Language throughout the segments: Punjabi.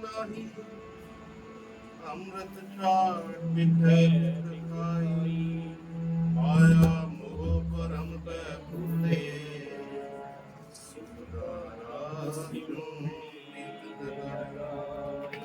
ਨਹੀਂ। ਅੰਮ੍ਰਿਤ ਛਾੜ ਬਿਖਰ ਦਿਖਾਈ ਮਾਇਆ ਮੋਹ ਪਰਮ ਪੈ ਭੁਲੇ ਸੁਖਦਾਰਾ ਸਿਨੂੰ ਨਿਤ ਦਰਾਈ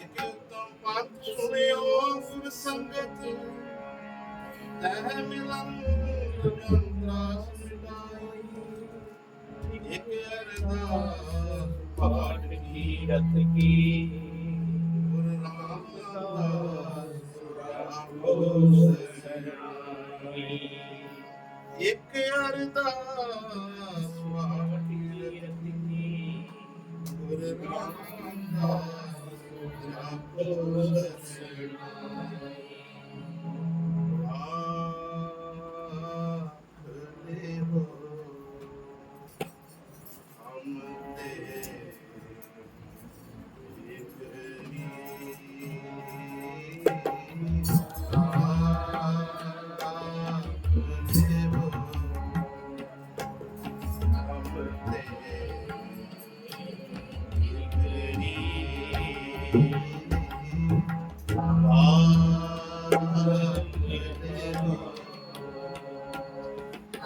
ਇਕ ਉਤਮ ਪੰਥ ਸੁਣਿਓ ਗੁਰ ਸੰਗਤ ਤਹਿ ਮਿਲਨ ਜੰਤਰਾ ਮਿਟਾਈ ਇਕ ਅਰਦਾਸ कीरत की एक अरदास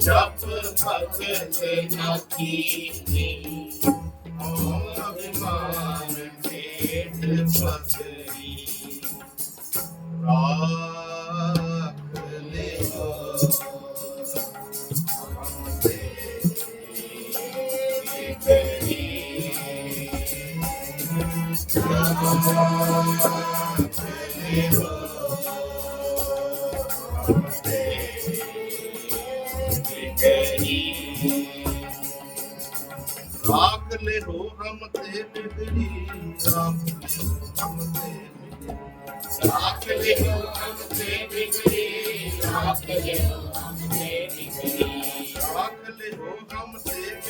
जप भगत न कीने अभिमान भेद पकड़ी राख ले Thank you. ਤੇਰੀ ਆਖ ਲੈ ਹੋ ਹਮ ਤੇ ਬਿਦੜੀ ਆਖ ਲੈ ਹੋ ਹਮ ਤੇ ਬਿਦੜੀ ਆਖ ਲੈ ਹੋ ਹਮ ਤੇ ਬਿਦੜੀ ਆਖ ਲੈ ਹੋ ਹਮ ਤੇ ਬਿਦੜੀ ਆਖ ਲੈ ਹੋ ਹਮ ਤੇ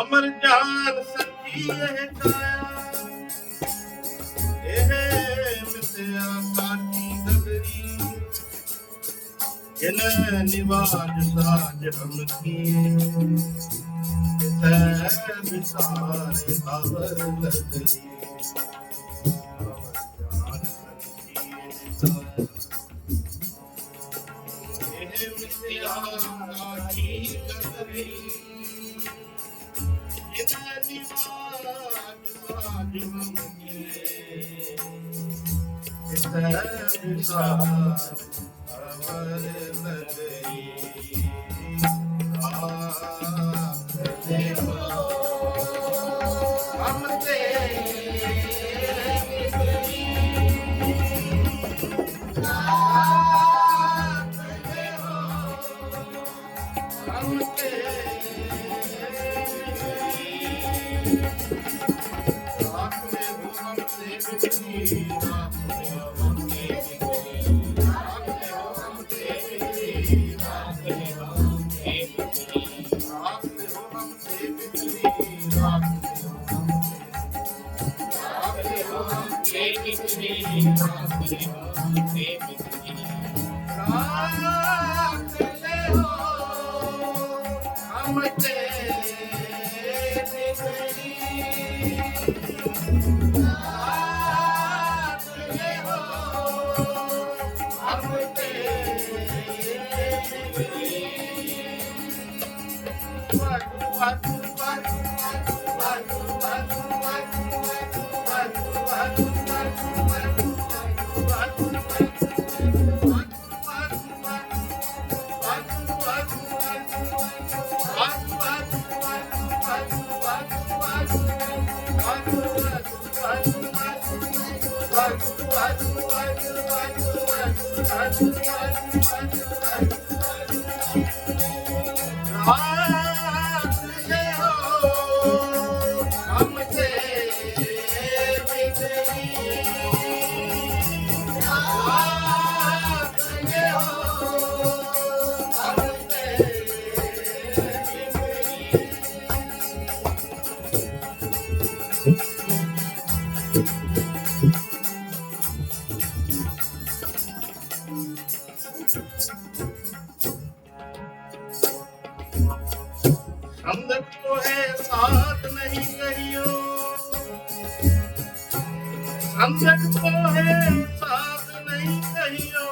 ਅਮਰ ਜਾਨ ਸੱਚੀ ਇਹ ਕਾਇਆ। ਇਹ ਮਿਸਿਆ ਸਾਡੀ ਗਗਰੀ ਜਨ ਨਿਵਾਜ ਸਾਜ ਹਮ ਕੀ ਤੈ ਵਿਸਾਰੇ ਅਵਰ ਲਗਰੀ Thank you. I'm right there. Bye. संदक तो है साथ नहीं कहियो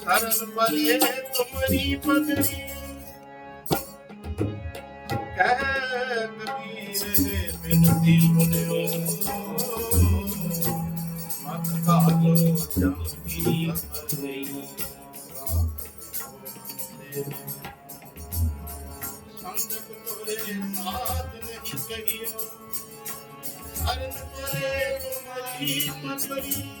शरण पर ये तुम्हारी पगड़ी कह कबीर है बिनती सुनियो मत कालो चमकी अपनी संदक तोरे साथ नहीं कहियो हर परे तुम्हारी पतरी